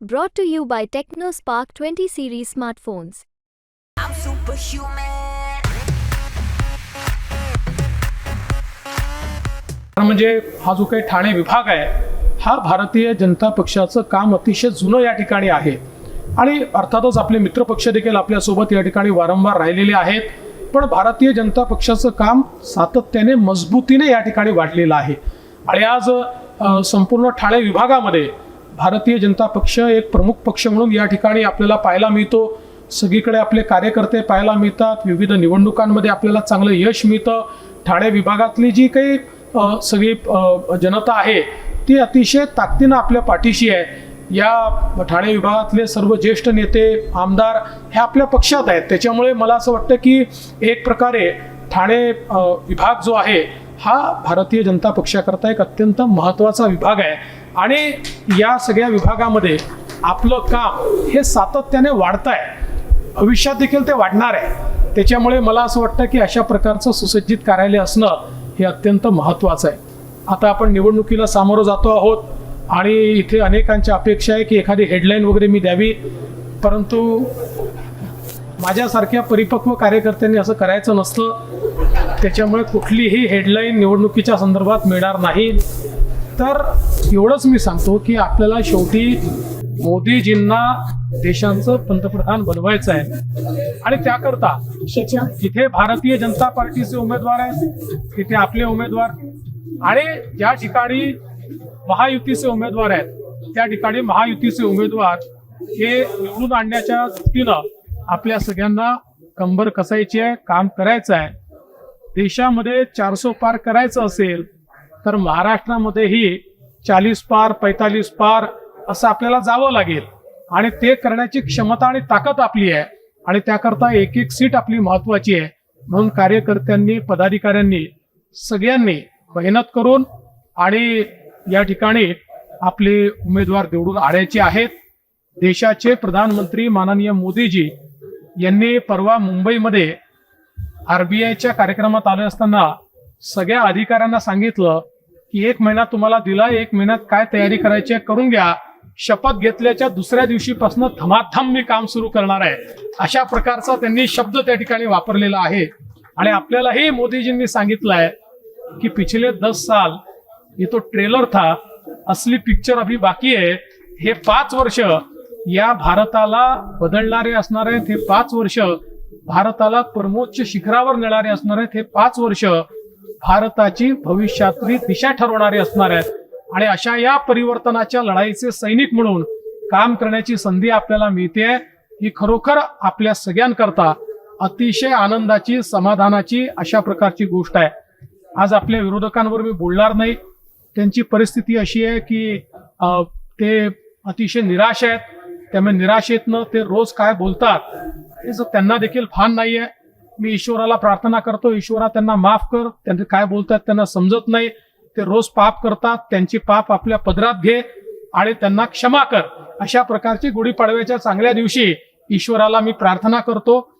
Brought to you by TechnoSpark 20 series smartphones. I'm superhuman. म्हणजे हा जो काही ठाणे विभाग आहे हा भारतीय जनता पक्षाचं काम अतिशय जुनं या ठिकाणी आहे आणि अर्थातच आपले मित्रपक्ष देखील आपल्यासोबत या ठिकाणी वारंवार राहिलेले आहेत पण भारतीय जनता पक्षाचं काम सातत्याने मजबूतीने या ठिकाणी वाढलेलं आहे आणि आज संपूर्ण ठाणे विभागामध्ये भारतीय जनता पक्ष एक प्रमुख पक्ष म्हणून या ठिकाणी आपल्याला पाहायला मिळतो. सगळीकडे आपले कार्यकर्ते पाहायला मिळतात. विविध निवडणुकांमध्ये आपल्याला चांगलं यश मिळतं. ठाणे विभागातली जी काही सगळी जनता आहे ती अतिशय ताकदीनं आपल्या पाठीशी आहे. या ठाणे विभागातले सर्व ज्येष्ठ नेते आमदार हे आपल्या पक्षात आहेत. त्याच्यामुळे मला असं वाटतं की एक प्रकारे ठाणे विभाग जो आहे हा भारतीय जनता पक्षाकरता एक अत्यंत महत्त्वाचा विभाग आहे. आणि या सगळ्या विभागामध्ये आपलं काम हे सातत्याने वाढत आहे भविष्यात देखील ते वाढणार आहे. त्याच्यामुळे मला असं वाटतं की अशा प्रकारचं सुसज्जित कार्यालय असणं हे अत्यंत महत्त्वाचं आहे. आता आपण निवडणुकीला सामोरं जातो आहोत आणि इथे अनेकांच्या अपेक्षा आहे की एखादी हेडलाईन वगैरे मी द्यावी. परंतु माझ्यासारख्या परिपक्व कार्यकर्त्यांनी असं करायचं नसतं. त्याच्यामुळे कुठलीही हेडलाईन निवडणुकीच्या संदर्भात मिळणार नाही. तर एवढंच मी सांगतो की आपल्याला शेवटी मोदीजींना देशांचं पंतप्रधान बनवायचं आहे. आणि त्याकरता जिथे भारतीय जनता पार्टीचे उमेदवार आहेत तिथे आपले उमेदवार. आणि ज्या ठिकाणी महायुतीचे उमेदवार आहेत त्या ठिकाणी महायुतीचे उमेदवार हे निवडून आणण्याच्या दृष्टीनं आपल्या सगळ्यांना कंबर कसायची आहे काम करायचं आहे. देशामध्ये चारसो पार करायचं असेल तर महाराष्ट्रामध्येही चाळीस पार पैतालीस पार असं आपल्याला जावं लागेल. आणि ते करण्याची क्षमता आणि ताकद आपली आहे. आणि त्याकरता एक एक सीट आपली महत्वाची आहे. म्हणून कार्यकर्त्यांनी पदाधिकाऱ्यांनी सगळ्यांनी मेहनत करून आणि या ठिकाणी आपले उमेदवार निवडून आणायचे आहेत. देशाचे प्रधानमंत्री माननीय मोदीजी यांनी परवा मुंबईमध्ये आरबीआयच्या कार्यक्रमात आले असताना सगळ्या अधिकाऱ्यांना सांगितलं की एक महिना तुम्हाला दिला एक महिन्यात काय तयारी करायची आहे करून घ्या. शपथ घेतल्याच्या दुसऱ्या दिवशीपासून धमाधम मी काम सुरू करणार आहे. अशा प्रकारचा त्यांनी शब्द त्या ठिकाणी वापरलेला आहे. आणि आपल्यालाही मोदीजींनी सांगितलं आहे की पिछले दस साल ये तो ट्रेलर था असली पिक्चर अभी बाकी आहे. हे पाच वर्ष या भारताला बदलणारे असणार आहेत हे पाच वर्ष भारताला परमोच्च शिखरावर नेणारे असणार आहेत हे पाच वर्ष भारताची भविष्यातली दिशा ठरवणारे असणार आहेत. आणि अशा या परिवर्तनाच्या लढाईचे सैनिक म्हणून काम करण्याची संधी आपल्याला मिळते ही खरोखर आपल्या सगळ्यांकरता अतिशय आनंदाची समाधानाची अशा प्रकारची गोष्ट आहे. आज आपल्या विरोधकांवर मी बोलणार नाही. त्यांची परिस्थिती अशी आहे की ते अतिशय निराश आहेत. त्यामुळे निराशेतनं ते रोज काय बोलतात हे त्यांना देखील भान आहे मी ईश्वराला प्रार्थना करतो. ईश्वरा त्यांना माफ कर. त्यांचे काय बोलतात त्यांना समजत नाही. ते रोज पाप करतात. त्यांची पाप आपल्या पदरात घे आणि त्यांना क्षमा कर. अशा प्रकारची गुढीपाडव्याच्या चांगल्या दिवशी ईश्वराला मी प्रार्थना करतो.